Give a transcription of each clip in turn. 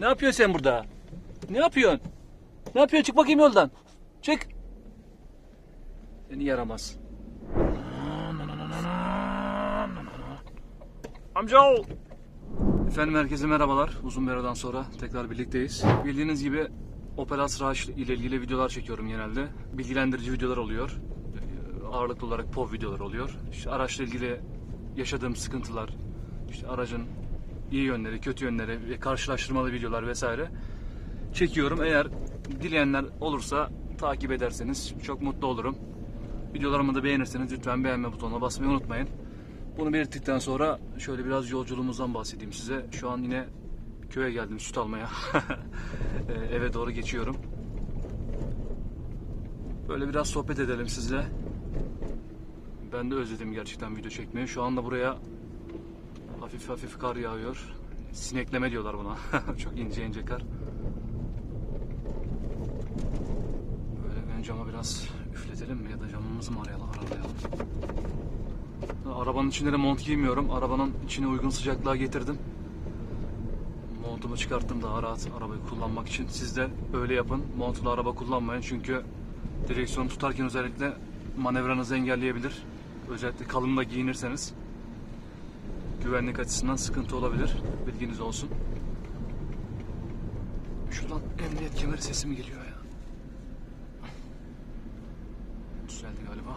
Ne yapıyorsun sen burada? Ne yapıyorsun? Ne yapıyorsun? Çık bakayım yoldan. Çık. Seni yaramaz. Amcaoğlu. Efendim herkese merhabalar. Uzun bir aradan sonra tekrar birlikteyiz. Bildiğiniz gibi Opel Astra H ile ilgili videolar çekiyorum genelde. Bilgilendirici videolar oluyor. Ee, Ağırlıklı olarak POV videolar oluyor. İşte araçla ilgili yaşadığım sıkıntılar, işte aracın iyi yönleri, kötü yönleri ve karşılaştırmalı videolar vesaire çekiyorum. Eğer dileyenler olursa takip ederseniz çok mutlu olurum. Videolarımı da beğenirseniz lütfen beğenme butonuna basmayı unutmayın. Bunu belirttikten sonra şöyle biraz yolculuğumuzdan bahsedeyim size. Şu an yine köye geldim süt almaya. Ee, Eve doğru geçiyorum. Böyle biraz sohbet edelim sizle. Ben de özledim gerçekten video çekmeyi. Şu anda buraya hafif hafif kar yağıyor. Sinekleme diyorlar buna. Çok ince ince kar. Böyle ön cama biraz üfletelim mi ya da camımızı mı arayalım, aralayalım. Arabanın içinde de mont giymiyorum. Arabanın içine uygun sıcaklığa getirdim. Montumu çıkarttım daha rahat arabayı kullanmak için. Siz de öyle yapın. Montlu araba kullanmayın çünkü direksiyonu tutarken özellikle manevranızı engelleyebilir. Özellikle kalın da giyinirseniz güvenlik açısından sıkıntı olabilir. Bilginiz olsun. Şuradan emniyet kemeri sesi mi geliyor ya? Düzeldi galiba.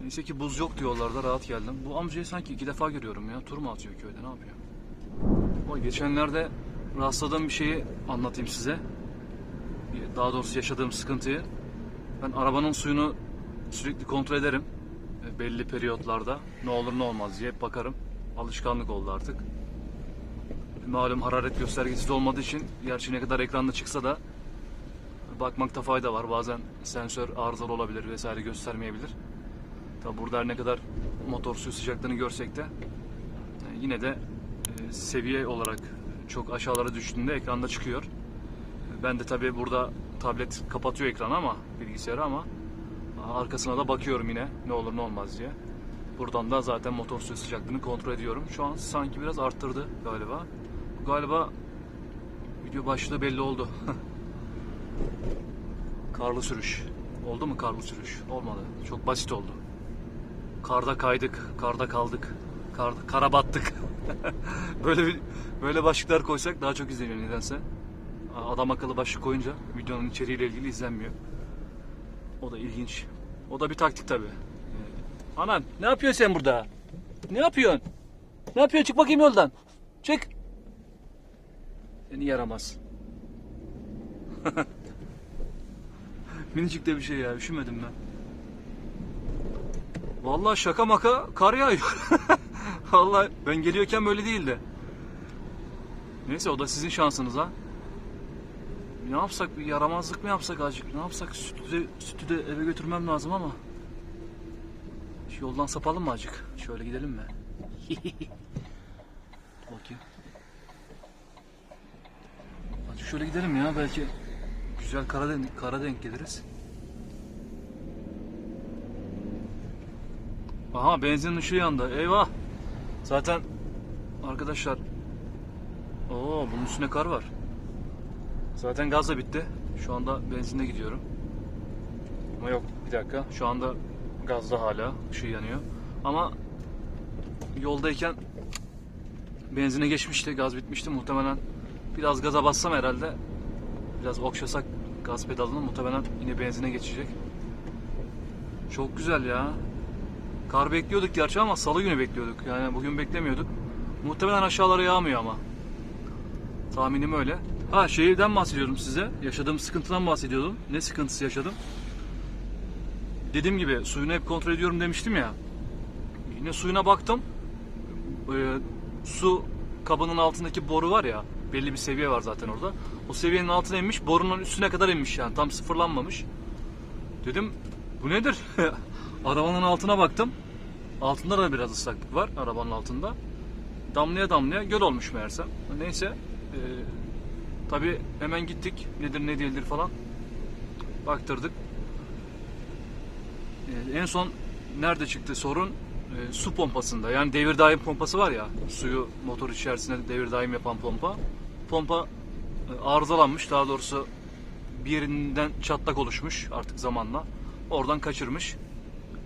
Neyse ki buz yok diyorlar da rahat geldim. Bu amcayı sanki iki defa görüyorum ya. Tur mu atıyor köyde ne yapıyor? O geçenlerde rastladığım bir şeyi anlatayım size. Daha doğrusu yaşadığım sıkıntıyı. Ben arabanın suyunu sürekli kontrol ederim. E, Belli periyotlarda. Ne olur ne olmaz diye hep bakarım. Alışkanlık oldu artık. Malum hararet göstergesi de olmadığı için gerçi ne kadar ekranda çıksa da bakmakta fayda var. Bazen sensör arızalı olabilir vesaire göstermeyebilir. Tabi burada ne kadar motor suyu sıcaklığını görsek de e, yine de e, seviye olarak çok aşağılara düştüğünde ekranda çıkıyor. Ben de tabi burada tablet kapatıyor ekranı ama bilgisayarı ama arkasına da bakıyorum yine ne olur ne olmaz diye. Buradan da zaten motor suyu sıcaklığını kontrol ediyorum. Şu an sanki biraz arttırdı galiba. Galiba video başlığı belli oldu. karlı sürüş. Oldu mu karlı sürüş? Olmadı. Çok basit oldu. Karda kaydık, karda kaldık, kar, kara battık. böyle böyle başlıklar koysak daha çok izleniyor nedense. Adam akıllı başlık koyunca videonun içeriğiyle ilgili izlenmiyor. O da ilginç. O da bir taktik tabi. Anan ne yapıyorsun sen burada? Ne yapıyorsun? Ne yapıyorsun? Çık bakayım yoldan. Çık. Seni yaramaz. Minicik de bir şey ya. Üşümedim ben. Vallahi şaka maka kar yağıyor. Vallahi ben geliyorken böyle değildi. Neyse o da sizin şansınız ha. Ne yapsak bir yaramazlık mı yapsak azıcık? Ne yapsak sütü de, sütü de eve götürmem lazım ama. Şu yoldan sapalım mı azıcık? Şöyle gidelim mi? Bakayım. Azıcık şöyle gidelim ya belki güzel kara, denk- kara denk geliriz. Aha benzin ışığı yandı. Eyvah. Zaten arkadaşlar Oo bunun üstüne kar var. Zaten gaz da bitti. Şu anda benzinle gidiyorum. Ama yok bir dakika. Şu anda gazda hala ışığı yanıyor. Ama yoldayken benzine geçmişti. Gaz bitmişti. Muhtemelen biraz gaza bassam herhalde biraz okşasak gaz pedalını muhtemelen yine benzine geçecek. Çok güzel ya. Kar bekliyorduk gerçi ama salı günü bekliyorduk. Yani bugün beklemiyorduk. Muhtemelen aşağılara yağmıyor ama. Tahminim öyle. Ha şeyden bahsediyordum size. Yaşadığım sıkıntıdan bahsediyordum. Ne sıkıntısı yaşadım? Dediğim gibi suyunu hep kontrol ediyorum demiştim ya. Yine suyuna baktım. Ee, su kabının altındaki boru var ya. Belli bir seviye var zaten orada. O seviyenin altına inmiş. Borunun üstüne kadar inmiş yani. Tam sıfırlanmamış. Dedim bu nedir? Arabanın altına baktım. Altında da biraz ıslaklık var arabanın altında. Damlaya damlaya göl olmuş meğersem. Neyse. E, Tabi hemen gittik. Nedir ne değildir falan. Baktırdık. E, en son nerede çıktı sorun? E, e, su pompasında yani devir daim pompası var ya suyu motor içerisinde devir daim yapan pompa. Pompa e, arızalanmış daha doğrusu bir yerinden çatlak oluşmuş artık zamanla. Oradan kaçırmış.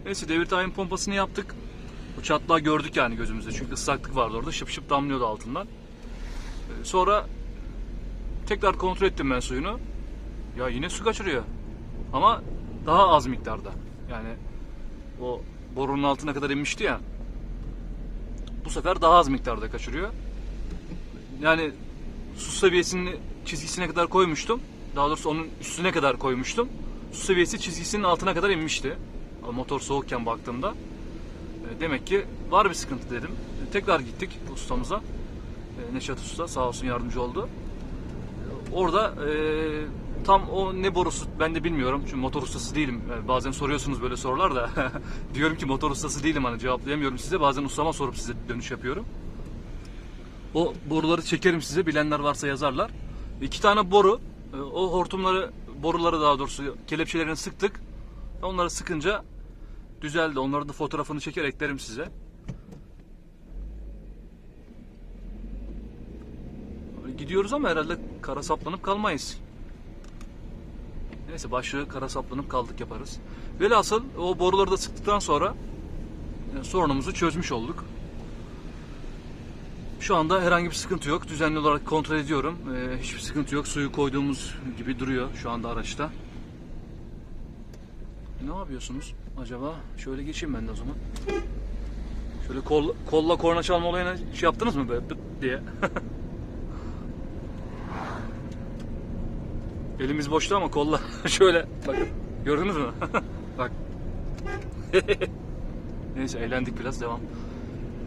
Neyse devir daim pompasını yaptık. O çatlağı gördük yani gözümüzde çünkü ıslaklık vardı orada şıp şıp damlıyordu altından. Sonra tekrar kontrol ettim ben suyunu. Ya yine su kaçırıyor. Ama daha az miktarda. Yani o borunun altına kadar inmişti ya. Bu sefer daha az miktarda kaçırıyor. Yani su seviyesini çizgisine kadar koymuştum. Daha doğrusu onun üstüne kadar koymuştum. Su seviyesi çizgisinin altına kadar inmişti. Motor soğukken baktığımda. E, Demek ki var bir sıkıntı dedim. E, Tekrar gittik ustamıza. E, Neşat Usta sağ olsun yardımcı oldu. Orada e, tam o ne borusu ben de bilmiyorum. Çünkü motor ustası değilim. Yani bazen soruyorsunuz böyle sorular da. Diyorum ki motor ustası değilim hani cevaplayamıyorum size. Bazen ustama sorup size dönüş yapıyorum. O boruları çekerim size. Bilenler varsa yazarlar. İki tane boru. e, O hortumları, boruları daha doğrusu kelepçelerini sıktık. Onları sıkınca düzeldi. Onların da fotoğrafını çeker eklerim size. Gidiyoruz ama herhalde kara saplanıp kalmayız. Neyse başlığı kara saplanıp kaldık yaparız. Velhasıl o boruları da sıktıktan sonra e, sorunumuzu çözmüş olduk. Şu anda herhangi bir sıkıntı yok. Düzenli olarak kontrol ediyorum. E, hiçbir sıkıntı yok. Suyu koyduğumuz gibi duruyor şu anda araçta. Ne yapıyorsunuz acaba? Şöyle geçeyim ben de o zaman. Şöyle kol, kolla korna çalma olayına şey yaptınız mı böyle diye? Elimiz boştu ama kolla şöyle bakın gördünüz mü? Bak. Neyse eğlendik biraz devam.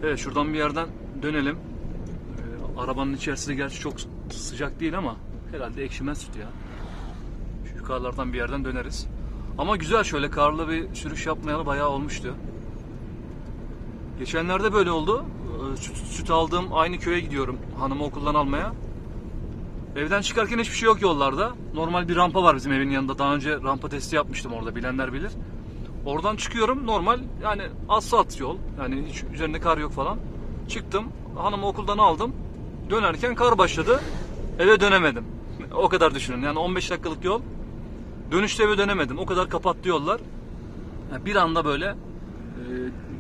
Evet şuradan bir yerden dönelim. Ee, arabanın içerisi de gerçi çok sıcak değil ama herhalde ekşimez süt ya. Şu yukarılardan bir yerden döneriz. Ama güzel şöyle karlı bir sürüş yapmayalı bayağı olmuştu. Geçenlerde böyle oldu. Ee, Süt, süt aldığım aynı köye gidiyorum hanımı okuldan almaya. Evden çıkarken hiçbir şey yok yollarda. Normal bir rampa var bizim evin yanında. Daha önce rampa testi yapmıştım orada bilenler bilir. Oradan çıkıyorum normal yani asfalt yol. Yani hiç üzerinde kar yok falan. Çıktım hanımı okuldan aldım. Dönerken kar başladı. Eve dönemedim. o kadar düşünün yani 15 dakikalık yol. Dönüşte eve dönemedim. O kadar kapattı yollar. Yani bir anda böyle e,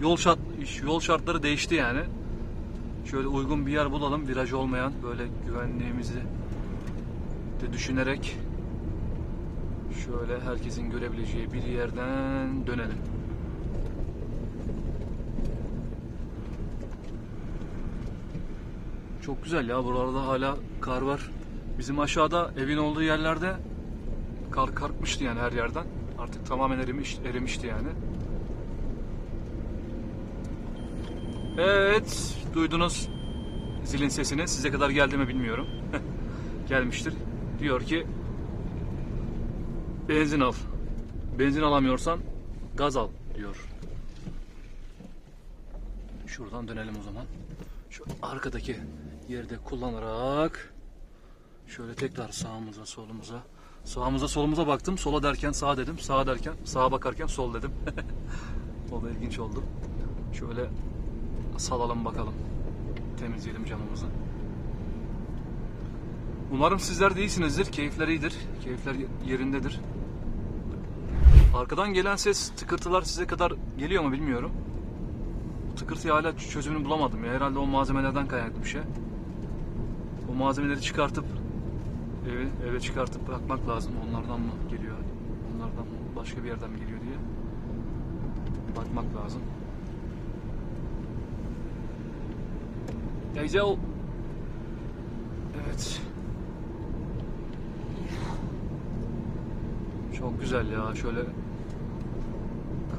yol şart yol şartları değişti yani. Şöyle uygun bir yer bulalım, viraj olmayan böyle güvenliğimizi de düşünerek şöyle herkesin görebileceği bir yerden dönelim. Çok güzel ya buralarda hala kar var. Bizim aşağıda evin olduğu yerlerde kar kalkmıştı yani her yerden. Artık tamamen erimiş, erimişti yani. Evet, duydunuz zilin sesini. Size kadar geldi mi bilmiyorum. Gelmiştir. Diyor ki benzin al. Benzin alamıyorsan gaz al diyor. Şuradan dönelim o zaman. Şu arkadaki yerde kullanarak şöyle tekrar sağımıza solumuza sağımıza solumuza baktım. Sola derken sağ dedim. Sağa derken sağa bakarken sol dedim. o da ilginç oldu. Şöyle salalım bakalım. Temizleyelim camımızı. Umarım sizler de iyisinizdir. Keyifler iyidir. Keyifler yerindedir. Arkadan gelen ses, tıkırtılar size kadar geliyor mu bilmiyorum. Bu tıkırtıya hala çözümünü bulamadım ya. Herhalde o malzemelerden kaynaklı bir şey. O malzemeleri çıkartıp eve, eve çıkartıp bakmak lazım. Onlardan mı geliyor? Onlardan mı? Başka bir yerden mi geliyor diye. Bakmak lazım. Ya güzel. Evet. Çok güzel ya şöyle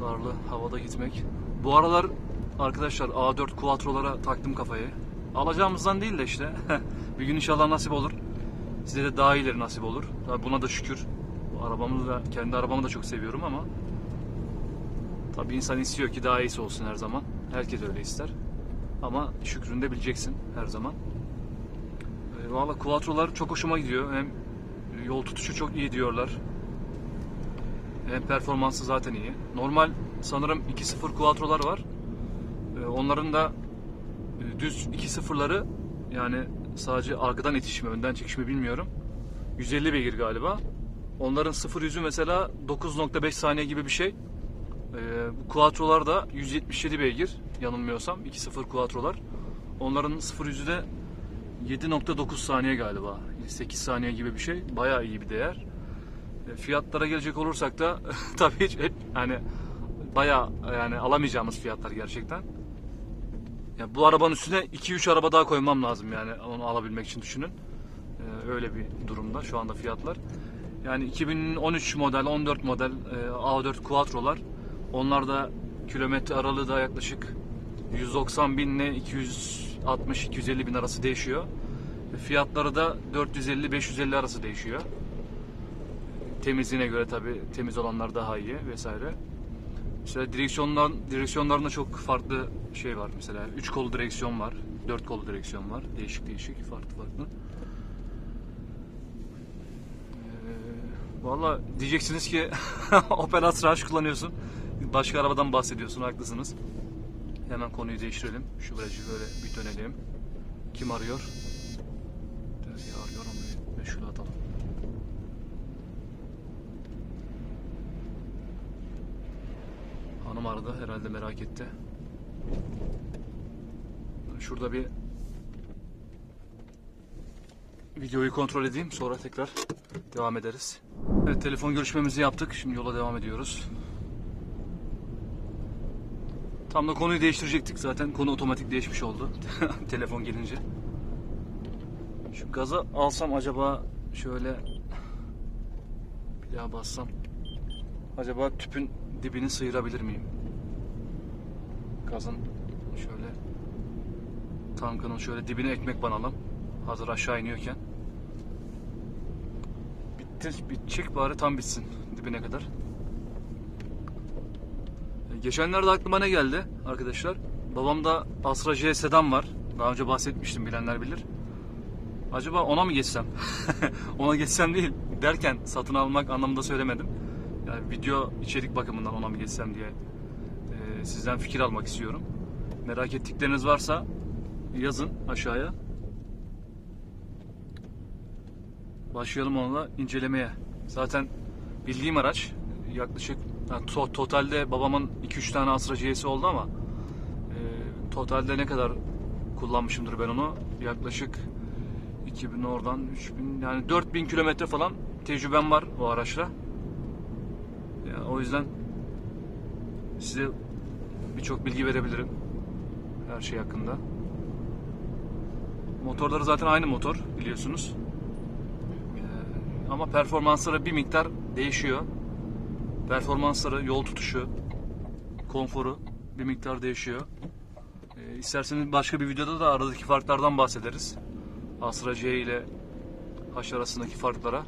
karlı havada gitmek. Bu aralar arkadaşlar A4 Quattro'lara taktım kafayı. Alacağımızdan değil de işte bir gün inşallah nasip olur. Size de daha iyileri nasip olur. Tabii buna da şükür. Bu arabamı da kendi arabamı da çok seviyorum ama tabii insan istiyor ki daha iyisi olsun her zaman. Herkes öyle ister. Ama şükrünü de bileceksin her zaman. E, Valla Quattro'lar çok hoşuma gidiyor. Hem yol tutuşu çok iyi diyorlar. Hem performansı zaten iyi. Normal sanırım 2.0 Quattro'lar var. onların da e, düz iki sıfırları yani sadece arkadan itişimi, önden çekişimi bilmiyorum. 150 beygir galiba. Onların sıfır yüzü mesela 9.5 saniye gibi bir şey. Ee, bu Quattro'lar da 177 beygir yanılmıyorsam 2.0 Quattro'lar. Onların sıfır yüzü de 7.9 saniye galiba. 8 saniye gibi bir şey. Bayağı iyi bir değer. E, Fiyatlara gelecek olursak da tabii hiç hep yani bayağı yani alamayacağımız fiyatlar gerçekten. Ya bu arabanın üstüne 2-3 araba daha koymam lazım yani onu alabilmek için düşünün. Ee, öyle bir durumda şu anda fiyatlar. Yani 2013 model, 14 model e, A4 Quattro'lar. Onlar da kilometre aralığı da yaklaşık 190 bin ile 260-250 bin arası değişiyor. Fiyatları da 450-550 arası değişiyor. Temizliğine göre tabi temiz olanlar daha iyi vesaire. Mesela direksiyonlar, direksiyonlarında çok farklı şey var mesela. 3 kolu direksiyon var, 4 kolu direksiyon var. Değişik değişik, farklı farklı. Ee, Valla diyeceksiniz ki Opel Astra H kullanıyorsun. Başka arabadan bahsediyorsun, haklısınız. Hemen konuyu değiştirelim. Şu virajı böyle bir dönelim. Kim arıyor? Derya arıyor ama meşgul atalım. Hanım aradı herhalde merak etti. Şurada bir videoyu kontrol edeyim sonra tekrar devam ederiz. Evet telefon görüşmemizi yaptık. Şimdi yola devam ediyoruz. Tam da konuyu değiştirecektik zaten. Konu otomatik değişmiş oldu. telefon gelince. Şu gaza alsam acaba şöyle bir daha bassam acaba tüpün dibini sıyırabilir miyim? Gazın şöyle tankının şöyle dibine ekmek banalım. Hazır aşağı iniyorken. Bitti, bitecek bari tam bitsin dibine kadar. E, Geçenlerde aklıma ne geldi arkadaşlar? Babamda Astra J sedan var. Daha önce bahsetmiştim bilenler bilir. Acaba ona mı geçsem? ona geçsem değil derken satın almak anlamında söylemedim. Yani video içerik bakımından ona mı geçsem diye e, sizden fikir almak istiyorum. Merak ettikleriniz varsa yazın aşağıya. Başlayalım onunla incelemeye. Zaten bildiğim araç yaklaşık yani to- totalde babamın 2-3 tane Astra C'si oldu ama e, totalde ne kadar kullanmışımdır ben onu? Yaklaşık 2000 oradan 3000 yani 4000 kilometre falan tecrübem var o araçla. Ya, o yüzden size birçok bilgi verebilirim her şey hakkında. Motorları zaten aynı motor biliyorsunuz. Ee, ama performansları bir miktar değişiyor. Performansları, yol tutuşu, konforu bir miktar değişiyor. Ee, isterseniz başka bir videoda da aradaki farklardan bahsederiz. Astra C ile H arasındaki farklara.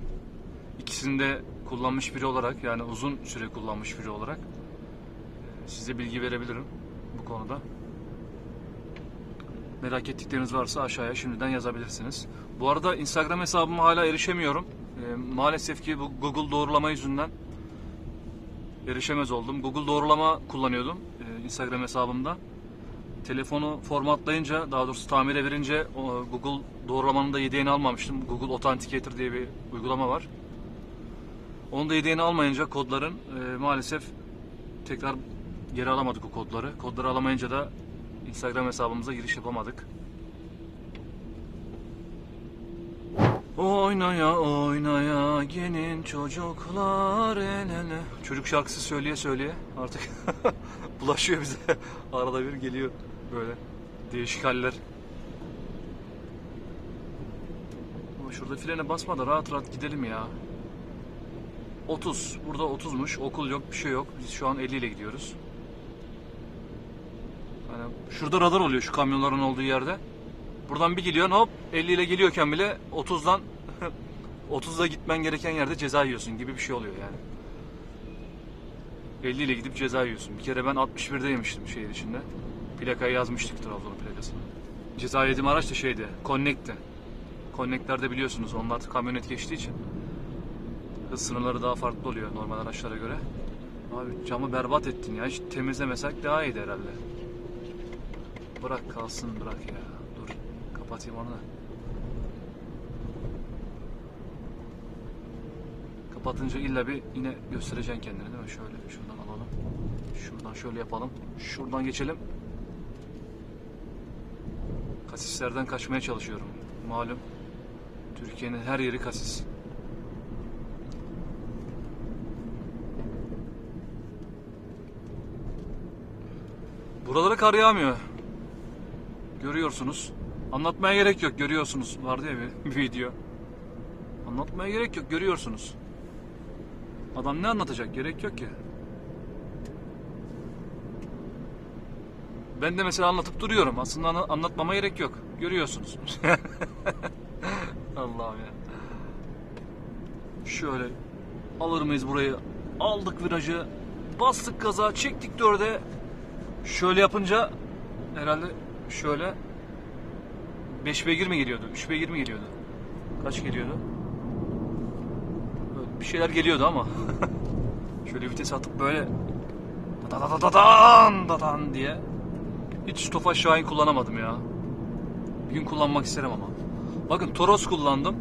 İkisini de kullanmış biri olarak yani uzun süre kullanmış biri olarak e, size bilgi verebilirim bu konuda. Merak ettikleriniz varsa aşağıya şimdiden yazabilirsiniz. Bu arada Instagram hesabıma hala erişemiyorum. E, maalesef ki bu Google doğrulama yüzünden erişemez oldum. Google doğrulama kullanıyordum e, Instagram hesabımda. Telefonu formatlayınca, daha doğrusu tamire verince Google doğrulamanın da yedeğini almamıştım. Google Authenticator diye bir uygulama var. Onun da yedeğini almayınca kodların e, maalesef tekrar geri alamadık o kodları. Kodları alamayınca da Instagram hesabımıza giriş yapamadık. Oynaya oynaya gelin çocuklar el ele. Çocuk şarkısı söyleye söyleye artık bulaşıyor bize. Arada bir geliyor böyle değişik haller. Şurada frene basma da rahat rahat gidelim ya. 30. Burada 30'muş. Okul yok, bir şey yok. Biz şu an 50 ile gidiyoruz. Hani şurada radar oluyor şu kamyonların olduğu yerde. Buradan bir gidiyorsun hop 50 ile geliyorken bile 30'dan 30'da gitmen gereken yerde ceza yiyorsun gibi bir şey oluyor yani. 50 ile gidip ceza yiyorsun. Bir kere ben 61'de yemiştim şehir içinde. Plakayı yazmıştık Trabzon'un plakasını. Ceza yediğim araç da şeydi, Connect'ti. Connect'lerde biliyorsunuz onlar kamyonet geçtiği için hız sınırları daha farklı oluyor normal araçlara göre. Abi camı berbat ettin ya. Hiç temizlemesek daha iyiydi herhalde. bırak kalsın bırak ya. Dur kapatayım onu da. Kapatınca illa bir yine göstereceksin kendini değil mi? Şöyle şuradan alalım. Şuradan şöyle yapalım. Şuradan geçelim. Kasislerden kaçmaya çalışıyorum. Malum Türkiye'nin her yeri kasis. Buralara kar yağmıyor. Görüyorsunuz. Anlatmaya gerek yok. Görüyorsunuz. Vardı ya bir, video. Anlatmaya gerek yok. Görüyorsunuz. Adam ne anlatacak? Gerek yok ki. Ben de mesela anlatıp duruyorum. Aslında anlatmama gerek yok. Görüyorsunuz. Allah'ım ya. Şöyle alır mıyız burayı? Aldık virajı. Bastık gaza. Çektik dörde. Şöyle yapınca herhalde şöyle 5 beygir mi geliyordu? 3 beygir mi geliyordu? Kaç geliyordu? Böyle Bir şeyler geliyordu ama. şöyle vites atıp böyle da da da da dan da dan diye hiç Tofaş Şahin kullanamadım ya. Bir gün kullanmak isterim ama. Bakın Toros kullandım.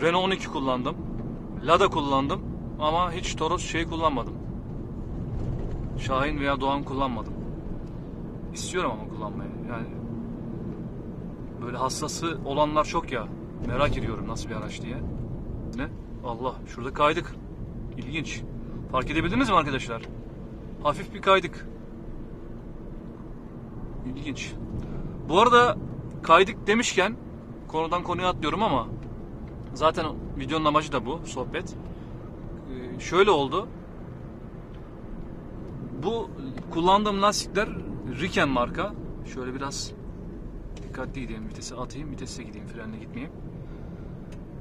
Renault 12 kullandım. Lada kullandım. Ama hiç Toros şey kullanmadım. Şahin veya Doğan kullanmadım. İstiyorum ama kullanmayı. Yani böyle hassası olanlar çok ya. Merak ediyorum nasıl bir araç diye. Ne? Allah şurada kaydık. İlginç. Fark edebildiniz mi arkadaşlar? Hafif bir kaydık. İlginç. Bu arada kaydık demişken konudan konuya atlıyorum ama zaten videonun amacı da bu sohbet. Ee, şöyle oldu. Bu kullandığım lastikler Riken marka. Şöyle biraz dikkatli gideyim vitesi atayım vitese gideyim frenle gitmeyeyim.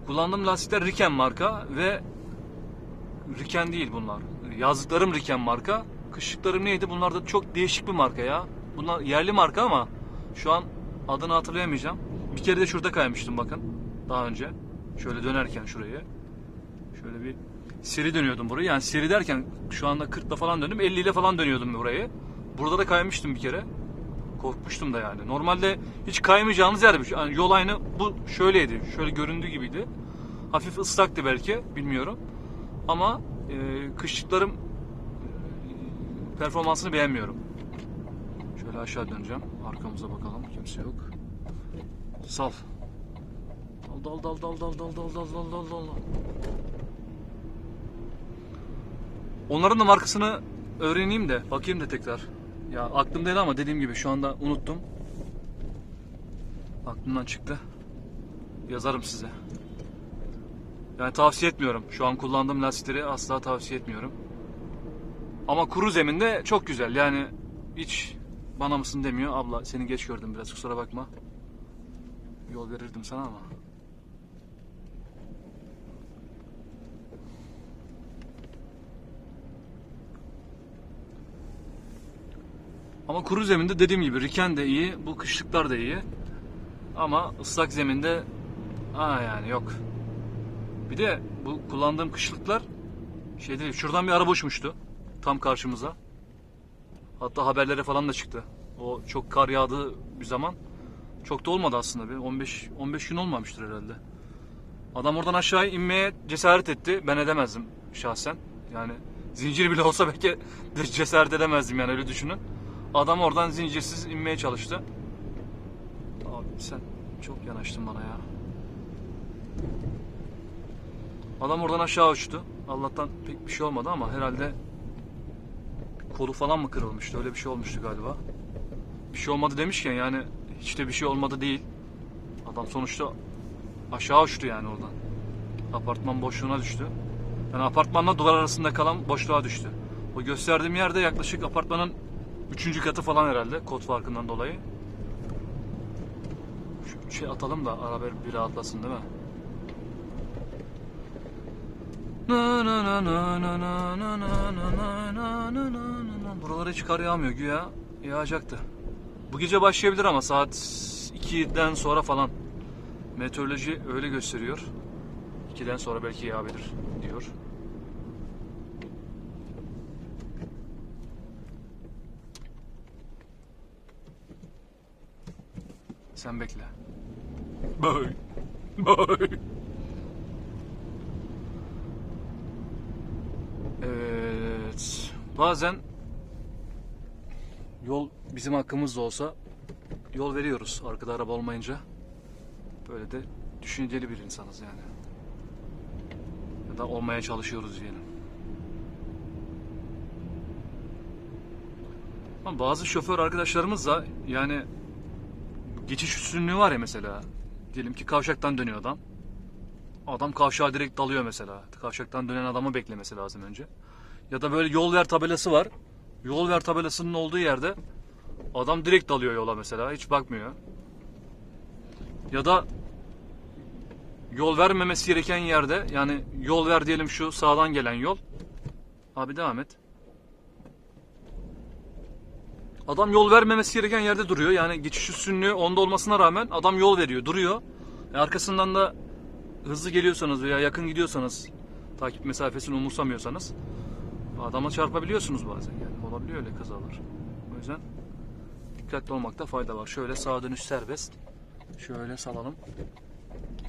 Kullandığım lastikler Riken marka ve Riken değil bunlar. Yazdıklarım Riken marka. Kışlıklarım neydi? Bunlar da çok değişik bir marka ya. Bunlar yerli marka ama şu an adını hatırlayamayacağım. Bir kere de şurada kaymıştım bakın. Daha önce. Şöyle dönerken şuraya. Şöyle bir seri dönüyordum burayı. Yani seri derken şu anda 40'la falan döndüm. 50 ile falan dönüyordum burayı. Burada da kaymıştım bir kere. Korkmuştum da yani. Normalde hiç kaymayacağınız yer. Yani yol aynı bu şöyleydi. Şöyle göründüğü gibiydi. Hafif ıslaktı belki. Bilmiyorum. Ama e, kışlıklarım e, performansını beğenmiyorum. Şöyle aşağı döneceğim. Arkamıza bakalım. Kimse yok. Sal. Dal dal dal dal dal dal dal dal dal dal dal. Onların da markasını öğreneyim de bakayım da tekrar. Ya aklımdaydı ama dediğim gibi şu anda unuttum. Aklımdan çıktı. Yazarım size. Yani tavsiye etmiyorum. Şu an kullandığım lastikleri asla tavsiye etmiyorum. Ama kuru zeminde çok güzel. Yani hiç bana mısın demiyor. Abla seni geç gördüm biraz kusura bakma. Yol verirdim sana ama. Ama kuru zeminde dediğim gibi Riken de iyi, bu kışlıklar da iyi. Ama ıslak zeminde aa yani yok. Bir de bu kullandığım kışlıklar şey değil, şuradan bir araba uçmuştu tam karşımıza. Hatta haberlere falan da çıktı. O çok kar yağdığı bir zaman. Çok da olmadı aslında bir 15 15 gün olmamıştır herhalde. Adam oradan aşağı inmeye cesaret etti. Ben edemezdim şahsen. Yani zincir bile olsa belki cesaret edemezdim yani öyle düşünün. Adam oradan zincirsiz inmeye çalıştı. Abi sen çok yanaştın bana ya. Adam oradan aşağı uçtu. Allah'tan pek bir şey olmadı ama herhalde kolu falan mı kırılmıştı? Öyle bir şey olmuştu galiba. Bir şey olmadı demişken yani hiç de bir şey olmadı değil. Adam sonuçta aşağı uçtu yani oradan. Apartman boşluğuna düştü. Yani apartmanla duvar arasında kalan boşluğa düştü. O gösterdiğim yerde yaklaşık apartmanın Üçüncü katı falan herhalde kod farkından dolayı. Şu şey atalım da araba bir rahatlasın değil mi? Buralara hiç kar yağmıyor güya. Yağacaktı. Bu gece başlayabilir ama saat 2'den sonra falan. Meteoroloji öyle gösteriyor. 2'den sonra belki yağabilir diyor. Sen bekle. Bye. Bye. Evet. Bazen yol bizim hakkımızda olsa yol veriyoruz arkada araba olmayınca. Böyle de düşünceli bir insanız yani. Ya da olmaya çalışıyoruz diyelim. Ama bazı şoför arkadaşlarımız da yani geçiş üstünlüğü var ya mesela. Diyelim ki kavşaktan dönüyor adam. Adam kavşağa direkt dalıyor mesela. Kavşaktan dönen adamı beklemesi lazım önce. Ya da böyle yol ver tabelası var. Yol ver tabelasının olduğu yerde adam direkt dalıyor yola mesela. Hiç bakmıyor. Ya da yol vermemesi gereken yerde yani yol ver diyelim şu sağdan gelen yol. Abi devam et. Adam yol vermemesi gereken yerde duruyor. Yani geçiş üstünlüğü onda olmasına rağmen adam yol veriyor, duruyor. E arkasından da hızlı geliyorsanız veya yakın gidiyorsanız, takip mesafesini umursamıyorsanız adama çarpabiliyorsunuz bazen yani. Olabiliyor öyle kazalar. O yüzden dikkatli olmakta fayda var. Şöyle sağ dönüş serbest. Şöyle salalım.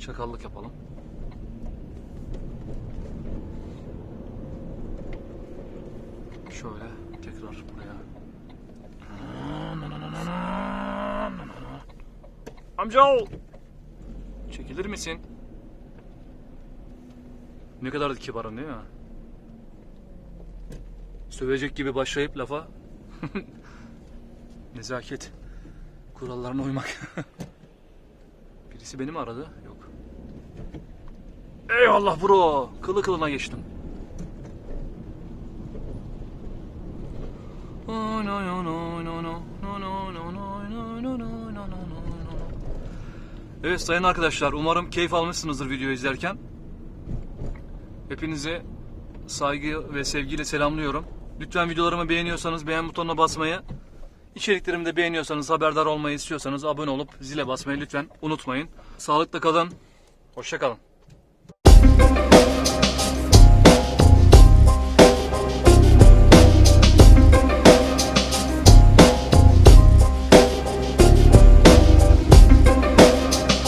Çakallık yapalım. Şöyle tekrar buraya. Amca ol. Çekilir misin? Ne kadar da kibarım değil mi? Sövecek gibi başlayıp lafa nezaket kurallarına uymak. Birisi beni mi aradı? Yok. Eyvallah bro. Kılı kılına geçtim. Evet sayın arkadaşlar umarım keyif almışsınızdır videoyu izlerken. Hepinizi saygı ve sevgiyle selamlıyorum. Lütfen videolarımı beğeniyorsanız beğen butonuna basmayı, içeriklerimi de beğeniyorsanız haberdar olmayı istiyorsanız abone olup zile basmayı lütfen unutmayın. Sağlıkla kalın. Hoşça kalın.